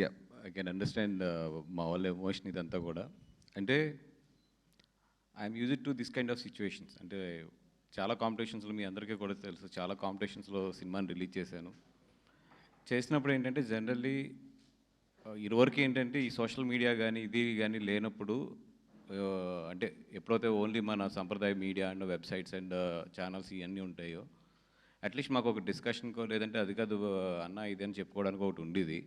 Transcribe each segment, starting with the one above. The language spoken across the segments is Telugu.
యా ఐ కెన్ అండర్స్టాండ్ మా వాళ్ళ ఎమోషన్ ఇదంతా కూడా. అంటే I'm use to this kind of situations అంటే చాలా కాంపిటీషన్స్లో మీ అందరికీ కూడా తెలుసు. చాలా కాంపిటీషన్స్లో సినిమాని రిలీజ్ చేశాను. చేసినప్పుడు ఏంటంటే జనరల్లీ uh, ఇదివరకు ఏంటంటే ఈ సోషల్ మీడియా కానీ ఇది కానీ లేనప్పుడు uh, అంటే ఎప్పుడైతే ఓన్లీ మన సంప్రదాయ media and websites and uh, channels ఇవన్నీ ఉంటాయో అట్లీస్ట్ మాకు ఒక డిస్కషన్కో లేదంటే అది కాదు అన్న ఇది అని చెప్పుకోవడానికి ఒకటి ఉండేది.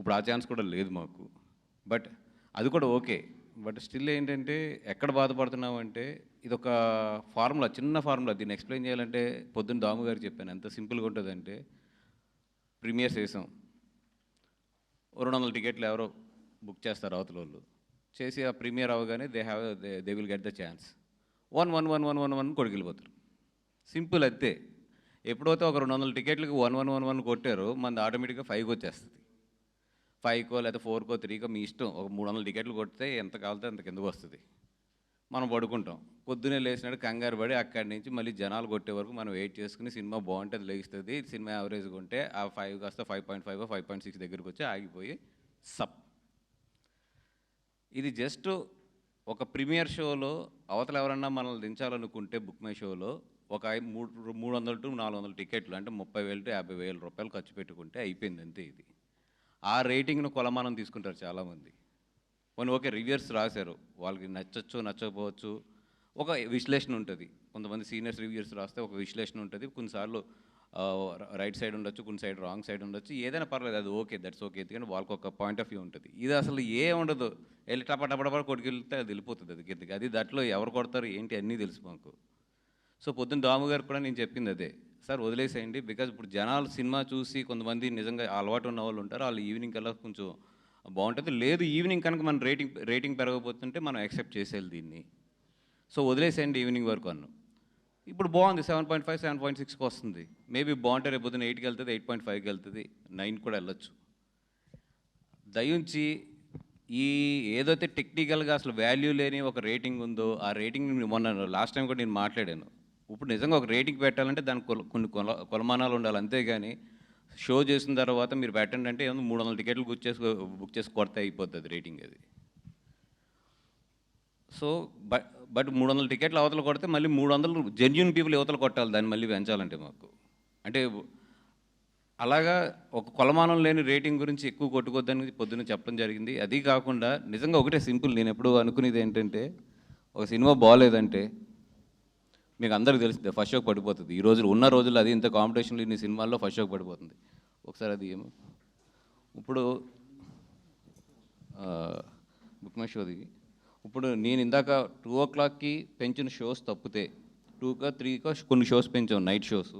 ఇప్పుడు ఆ ఛాన్స్ కూడా లేదు మాకు. బట్ అది కూడా ఓకే బట్ స్టిల్ ఏంటంటే ఎక్కడ బాధపడుతున్నాం అంటే ఇది ఒక ఫార్ములా చిన్న ఫార్ములా దీన్ని ఎక్స్ప్లెయిన్ చేయాలంటే పొద్దున్న దాము గారు చెప్పాను. ఎంత సింపుల్గా ఉంటుందంటే ప్రీమియర్స్ వేసాం రెండు వందల టికెట్లు ఎవరో బుక్ చేస్తారు అవతల వాళ్ళు. చేసి ఆ ప్రీమియర్ అవగానే they have they will get the chance one one one one one one కొడుకెళ్ళిపోతారు simple అంతే. ఎప్పుడైతే ఒక రెండు వందల టికెట్లకి వన్ వన్ వన్ వన్ కొట్టారో మనది ఆటోమేటిక్గా ఫైవ్కి వచ్చేస్తుంది. ఫైవ్కో లేదా ఫోర్కో త్రీకో మీ ఇష్టం. ఒక మూడు వందల టికెట్లు కొడితే ఎంత కావాలితే అంత కిందకు వస్తుంది. మనం పడుకుంటాం. పొద్దునే లేచినాడు కంగారు పడి అక్కడి నుంచి మళ్ళీ జనాలు కొట్టే వరకు మనం వెయిట్ చేసుకుని సినిమా బాగుంటుంది లేస్తుంది సినిమా యావరేజ్గా ఉంటే ఆ ఫైవ్ కాస్త five point five five point six దగ్గరికి వచ్చి ఆగిపోయి సప్ ఇది జస్ట్ ఒక ప్రీమియర్ షోలో అవతల ఎవరన్నా మనల్ని దించాలనుకుంటే బుక్ మై షోలో ఒక మూడు మూడు వందలు టు నాలుగు వందల టికెట్లు అంటే ముప్పై వేలు టు యాభై వేల రూపాయలు ఖర్చు పెట్టుకుంటే అయిపోయింది అంతే ఇది. ఆ రేటింగ్ను కొలమానం తీసుకుంటారు చాలామంది. కొన్ని ఓకే రివ్యూర్స్ రాశారు. వాళ్ళకి నచ్చచ్చు నచ్చకపోవచ్చు. ఒక విశ్లేషణ ఉంటుంది. కొంతమంది సీనియర్స్ రివ్యూర్స్ రాస్తే ఒక విశ్లేషణ ఉంటుంది. కొన్నిసార్లు రైట్ సైడ్ ఉండొచ్చు కొన్ని సైడ్ రాంగ్ సైడ్ ఉండొచ్చు. ఏదైనా పర్లేదు అది ఓకే దట్స్ ఓకే ఎందుకంటే వాళ్ళకి ఒక పాయింట్ ఆఫ్ వ్యూ ఉంటుంది. ఇది అసలు ఏ ఉండదు. వెళ్ళి టప టప కొట్టుకెళ్తే అది వెళ్ళిపోతుంది అది కిందకి. అది దాంట్లో ఎవరు కొడతారు ఏంటి అన్నీ తెలుసు మాకు. సో పొద్దున్న దాము గారు కూడా నేను చెప్పింది అదే. సార్ వదిలేసేయండి. బికాజ్ ఇప్పుడు జనాలు సినిమా చూసి కొంతమంది నిజంగా అలవాటు ఉన్న వాళ్ళు ఉంటారు వాళ్ళు ఈవినింగ్ కల్లా కొంచెం బాగుంటుంది. లేదు ఈవినింగ్ కనుక మన రేటింగ్ రేటింగ్ పెరగకపోతుంటే మనం యాక్సెప్ట్ చేసేయాలి దీన్ని. సో వదిలేసేయండి ఈవినింగ్ వరకు అన్ను. ఇప్పుడు బాగుంది seven point five seven point సిక్స్కి వస్తుంది. మేబీ బాగుంటే రేపు పొద్దున్న ఎయిట్కి వెళ్తుంది ఎయిట్ పాయింట్ ఫైవ్కి వెళ్తుంది నైన్ కూడా వెళ్ళొచ్చు. దయించి ఈ ఏదైతే టెక్నికల్గా అసలు వాల్యూ లేని ఒక రేటింగ్ ఉందో ఆ రేటింగ్ మొన్న లాస్ట్ టైం కూడా నేను మాట్లాడాను. ఇప్పుడు నిజంగా ఒక రేటింగ్ పెట్టాలంటే దానికి కొన్ని కొల కొలమానాలు ఉండాలి. అంతేగాని షో చేసిన తర్వాత మీరు పెట్టండి అంటే ఏమో మూడు వందల టికెట్లు బుక్ చేసుకో బుక్ చేసి కొడితే అయిపోతుంది రేటింగ్ అది. సో బట్ బట్ మూడు వందల టికెట్లు అవతల కొడితే మళ్ళీ మూడు వందలు జెన్యున్ పీపుల్ యువతలు కొట్టాలి. దాన్ని మళ్ళీ పెంచాలంటే మాకు. అంటే అలాగా ఒక కొలమానం లేని రేటింగ్ గురించి ఎక్కువ కొట్టుకోద్దని పొద్దున్న చెప్పడం జరిగింది. అది కాకుండా నిజంగా ఒకటే సింపుల్. నేను ఎప్పుడు అనుకునేది ఏంటంటే ఒక సినిమా బాగాలేదంటే మీకు అందరికీ తెలిసిందే ఫస్ట్ షోకి పడిపోతుంది. ఈ రోజులు ఉన్న రోజుల్లో అది ఇంత కాంపిటీషన్లు ఇన్ని సినిమాల్లో ఫస్ట్ షోకి పడిపోతుంది. ఒకసారి అది ఏమో. ఇప్పుడు బుక్ మై షోది. ఇప్పుడు నేను ఇందాక టూ ఓ క్లాక్కి పెంచిన షోస్ తప్పితే టూకా త్రీకా కొన్ని షోస్ పెంచాం నైట్ షోస్.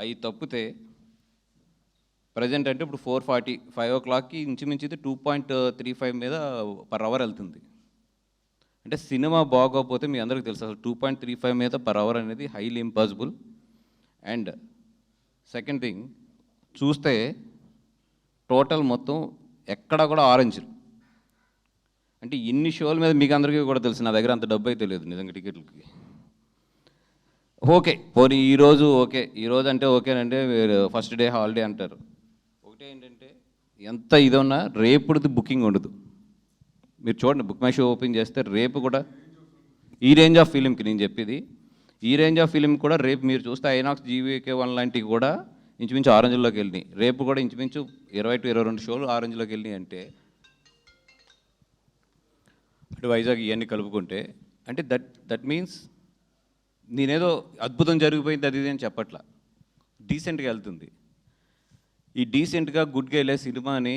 అవి తప్పితే ప్రజెంట్ అంటే ఇప్పుడు ఫోర్ ఫార్టీ ఫైవ్ ఓ క్లాక్కి ఇంచుమించు టూ పాయింట్ త్రీ ఫైవ్ మీద పర్ అవర్ వెళ్తుంది. అంటే సినిమా బాగోకపోతే మీ అందరికీ తెలుసు అసలు టూ పాయింట్ త్రీ ఫైవ్ మీద పర్ అవర్ అనేది highly impossible and second thing చూస్తే టోటల్ మొత్తం ఎక్కడ కూడా ఆరెంజ్ అంటే ఇన్ని షోల మీద మీకు అందరికీ కూడా తెలుసు నా దగ్గర అంత డబ్బు అయితే లేదు నిజంగా టికెట్లకి. ఓకే పోనీ ఈరోజు ఓకే ఈరోజు అంటే ఓకేనంటే ఫస్ట్ డే హాలిడే అంటారు. ఒకటే ఏంటంటే ఎంత ఇది ఉన్నా బుకింగ్ ఉండదు. మీరు చూడండి బుక్ మై షో ఓపెన్ చేస్తే రేపు కూడా ఈ రేంజ్ ఆఫ్ ఫిలింకి నేను చెప్పేది. ఈ రేంజ్ ఆఫ్ ఫిలిం కూడా రేపు మీరు చూస్తే ఐనాక్స్ జీవీకే వన్ లాంటివి కూడా ఇంచుమించు ఆరెంజ్లోకి వెళ్ళినాయి. రేపు కూడా ఇంచుమించు ఇరవై టు ఇరవై రెండు షోలు ఆరెంజ్లోకి వెళ్ళినాయి అంటే అటు వైజాగ్ ఇవన్నీ కలుపుకుంటే అంటే దట్ దట్ మీన్స్ నేనేదో అద్భుతం జరిగిపోయింది అది ఇది అని చెప్పట్లా. డీసెంట్గా వెళ్తుంది. ఈ డీసెంట్గా గుడ్గా వెళ్ళే సినిమాని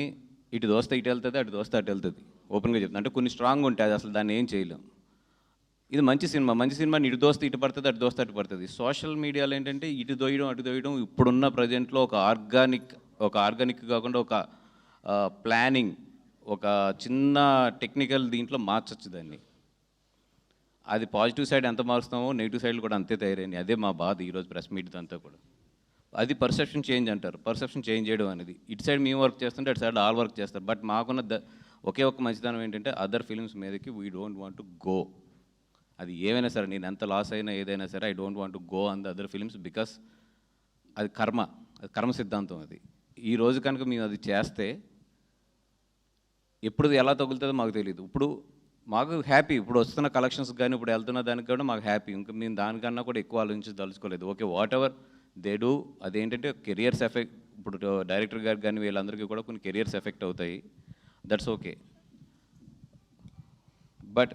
ఇటు దోస్తే ఇటు వెళ్తుంది అటు దోస్తే అటు వెళ్తుంది. ఓపెన్గా చెప్తుంది అంటే కొన్ని స్ట్రాంగ్ ఉంటాయి అది అసలు దాన్ని ఏం చేయలేం. ఇది మంచి సినిమా. మంచి సినిమా ఇటు దోస్తే ఇటు పడుతుంది అటు దోస్తే అటు పడుతుంది. సోషల్ మీడియాలో ఏంటంటే ఇటు దోయడం అటు దోయడం ఇప్పుడున్న ప్రజెంట్లో ఒక ఆర్గానిక్ ఒక ఆర్గానిక్ కాకుండా ఒక ప్లానింగ్ ఒక చిన్న టెక్నికల్ దీంట్లో మార్చచ్చు దాన్ని. అది పాజిటివ్ సైడ్ ఎంత మారుస్తామో నెగిటివ్ సైడ్ కూడా అంతే తయారైనాయి. అదే మా బాధ ఈరోజు ప్రెస్ మీట్ అంతా కూడా. అది పర్సెప్షన్ చేంజ్ అంటారు. పర్సెప్షన్ చేంజ్ చేయడం అనేది. ఇటు సైడ్ మేము వర్క్ చేస్తుంటే అటు సైడ్ ఆల్ వర్క్ చేస్తారు. బట్ మాకున్న ద ఒకే ఒక మంచిదనం ఏంటంటే అదర్ ఫిల్మ్స్ మీదకి we don't want to go అది ఏమైనా సరే నేను ఎంత లాస్ అయినా ఏదైనా సరే I don't want to go on the other films because అది కర్మ అది కర్మ సిద్ధాంతం అది. ఈ రోజు కనుక మేము అది చేస్తే ఎప్పుడు ఎలా తగులుతుందో మాకు తెలియదు ఇప్పుడు మాకు హ్యాపీ ఇప్పుడు వస్తున్న కలెక్షన్స్ కానీ ఇప్పుడు వెళ్తున్న దానికి కూడా మాకు హ్యాపీ ఇంకా మేము దానికన్నా కూడా ఎక్కువ ఆలోచించి తలుచుకోలేదు okay whatever they do అదేంటంటే కెరియర్స్ ఎఫెక్ట్ ఇప్పుడు డైరెక్టర్ గారికి కానీ వీళ్ళందరికీ కూడా కొన్ని కెరియర్స్ ఎఫెక్ట్ అవుతాయి. దట్స్ ఓకే బట్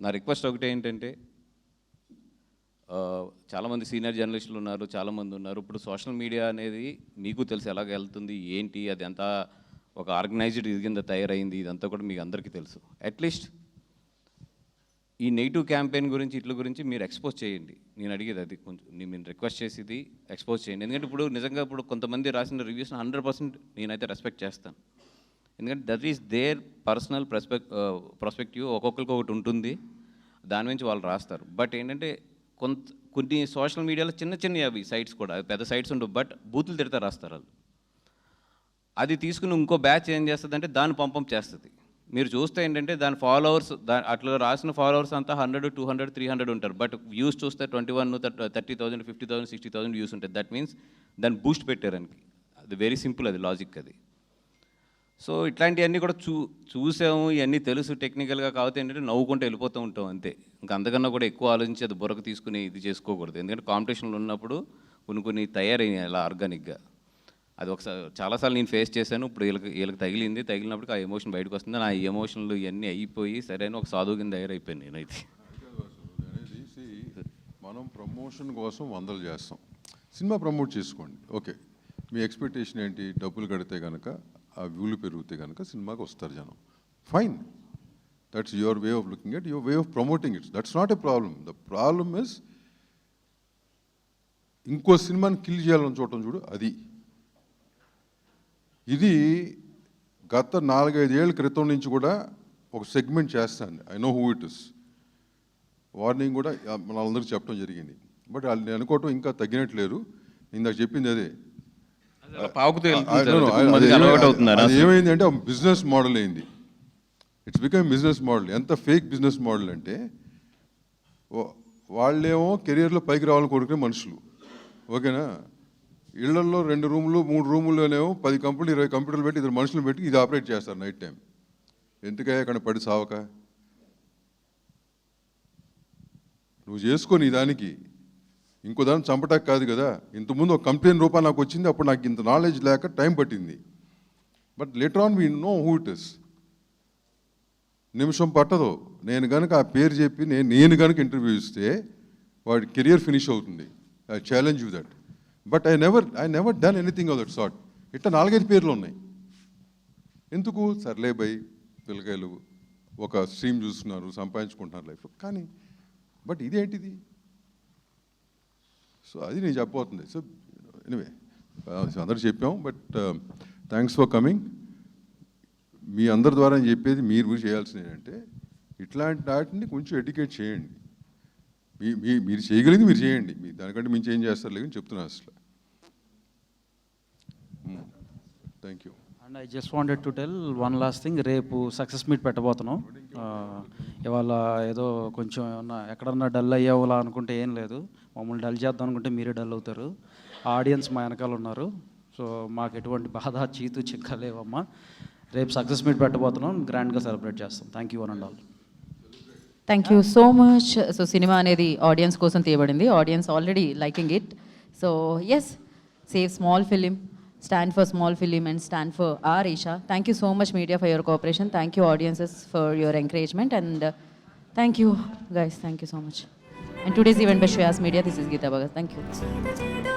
నా రిక్వెస్ట్ ఒకటే ఏంటంటే చాలామంది సీనియర్ జర్నలిస్టులు ఉన్నారు చాలామంది ఉన్నారు. ఇప్పుడు సోషల్ మీడియా అనేది మీకు తెలుసు ఎలాగ వెళ్తుంది ఏంటి అది ఎంత ఒక ఆర్గనైజ్డ్ ఇది కింద తయారైంది ఇదంతా కూడా మీకు అందరికీ తెలుసు. అట్లీస్ట్ ఈ నెగిటివ్ క్యాంపెయిన్ గురించి ఇట్ల గురించి మీరు ఎక్స్పోజ్ చేయండి. నేను అడిగేది అది కొంచెం నేను రిక్వెస్ట్ చేసేది ఎక్స్పోజ్ చేయండి. ఎందుకంటే ఇప్పుడు నిజంగా ఇప్పుడు కొంతమంది రాసిన రివ్యూస్ని హండ్రెడ్ పర్సెంట్ నేనైతే రెస్పెక్ట్ చేస్తాను. ఎందుకంటే దట్ ఈస్ దేర్ పర్సనల్ ప్రస్పెక్ పర్స్పెక్టివ్ ఒక్కొక్కరికి ఒకటి ఉంటుంది. దాని నుంచి వాళ్ళు రాస్తారు. బట్ ఏంటంటే కొంత కొన్ని సోషల్ మీడియాలో చిన్న చిన్న అవి సైట్స్ కూడా అవి పెద్ద సైట్స్ ఉండవు బట్ బూతులు తిడతా రాస్తారు వాళ్ళు. అది తీసుకుని ఇంకో బ్యాచ్ ఏం చేస్తుంది అంటే దాన్ని పంపం చేస్తుంది. మీరు చూస్తే ఏంటంటే దాని ఫాలోవర్స్ దా అట్లా రాసిన ఫాలోవర్స్ అంతా hundred two hundred three hundred ఉంటారు. బట్ వ్యూస్ చూస్తే twenty one thirty thousand fifty thousand sixty thousand views ఉంటాయి. దట్ మీన్స్ దాన్ని బూస్ట్ పెట్టారనికి అది వెరీ సింపుల్ అది లాజిక్ అది. సో ఇట్లాంటివన్నీ కూడా చూ చూసాము. ఇవన్నీ తెలుసు టెక్నికల్గా కాకపోతే ఏంటంటే నవ్వుకుంటూ వెళ్ళిపోతూ ఉంటాం అంతే. ఇంకా అంతకన్నా కూడా ఎక్కువ ఆలోచించి అది బుర్రకు తీసుకుని ఇది చేసుకోకూడదు. ఎందుకంటే కాంపిటీషన్లో ఉన్నప్పుడు కొన్ని కొన్ని తయారయ్యాయి అలా ఆర్గానిక్గా అది ఒకసారి చాలాసార్లు నేను ఫేస్ చేశాను. ఇప్పుడు వీళ్ళకి వీళ్ళకి తగిలింది. తగిలినప్పుడు ఆ ఎమోషన్ బయటకు వస్తుంది. నా ఎమోషన్లు ఇవన్నీ అయిపోయి సరైన ఒక సాధువు కింద తయారైపోయాను నేనైతే. మనం ప్రమోషన్ కోసం వందలు చేస్తాం. సినిమా ప్రమోట్ చేసుకోండి. ఓకే. మీ ఎక్స్పెక్టేషన్ ఏంటి? డబ్బులు కడితే కనుక ఆ వ్యూలు పెరిగితే కనుక సినిమాకి వస్తారు జనం. Fine that's your way of looking at your way of promoting it's that's not a problem the problem is ఇంకో సినిమాని కిల్ చేయాలని చూడటం చూడు అది. ఇది గత నాలుగైదేళ్ళ క్రితం నుంచి కూడా ఒక సెగ్మెంట్ చేస్తాను I know who it is warning కూడా మనందరికీ చెప్పడం జరిగింది. బట్ వాళ్ళు నేను అనుకోవటం ఇంకా తగ్గినట్లేరు ఇందాక చెప్పింది అదే. ఏమైంది అంటే బిజినెస్ మోడల్ అయింది. ఇట్స్ బికమ్ బిజినెస్ మోడల్ ఎంత ఫేక్ బిజినెస్ మోడల్ అంటే వాళ్ళేమో కెరియర్లో పైకి రావాలని కోరుకునే మనుషులు. ఓకేనా? ఇళ్ళలో రెండు రూములు మూడు రూముల్లోనేమో పది కంపెనీలు ఇరవై కంప్యూటర్లు పెట్టి ఇద్దరు మనుషులు పెట్టి ఇది ఆపరేట్ చేస్తారు నైట్ టైం ఎందుకయ్యా అక్కడ పడి సావక? నువ్వు చేసుకో నీ దానికి ఇంకో దాన్ని చంపటానికి కాదు కదా. ఇంతకుముందు ఒక కంప్లైంట్ రూపాయి నాకు వచ్చింది అప్పుడు నాకు ఇంత నాలెడ్జ్ లేక టైం పట్టింది. But later on we know who it is నిమిషం పట్టదు. నేను కనుక ఆ పేరు చెప్పి నేను నేను కనుక ఇంటర్వ్యూ ఇస్తే వాడి కెరియర్ ఫినిష్ అవుతుంది. I challenge you that but I never I never done anything of that sort ఇట్లా నాలుగైదు పేర్లు ఉన్నాయి. ఎందుకు? సర్లే బై పిల్లకాయలు ఒక స్ట్రీమ్ చూస్తున్నారు సంపాదించుకుంటున్నారు లైఫ్ కానీ బట్ ఇదేంటిది? సో అది నేను చెప్పబోతుంది. సో ఎనివే uh, అందరూ చెప్పాం బట్ థ్యాంక్స్ ఫర్ కమింగ్ మీ అందరి ద్వారా నేను చెప్పేది మీరు చేయాల్సింది ఏంటంటే ఇట్లాంటి వాటిని కొంచెం ఎడ్యుకేట్ చేయండి. మీ మీ మీరు చేయగలిగింది మీరు చేయండి. మీ దానికంటే మించి ఏం చేస్తారు లేదని చెప్తున్నా అసలు. Hmm. Thank you and I just wanted to tell one last thing రేపు సక్సెస్ మీట్ పెట్టబోతున్నాం. ఇవాళ ఏదో కొంచెం ఏమన్నా ఎక్కడన్నా డల్ అయ్యేవాలా అనుకుంటే ఏం లేదు. మమ్మల్ని డల్ చేద్దాం అనుకుంటే మీరే డల్ అవుతారు. ఆడియన్స్ మా వెనకాల ఉన్నారు. సో మాకు ఎటువంటి బాధ చీతు చిక్క లేవమ్మా. రేపు సక్సెస్ మీట్ పెట్టబోతున్నాం. గ్రాండ్గా సెలబ్రేట్ చేస్తాం. Thank you one and all thank you so much so cinema అనేది ఆడియన్స్ కోసం తీయబడింది. Audience already liking it so S save small film stand for small film and stand for our Isha. Thank you so much, media, for your cooperation. Thank you, audiences, for your encouragement. And uh, thank you, guys. Thank you so much. And today's event by Shreyas Media, this is Geeta Bhagat. Thank you.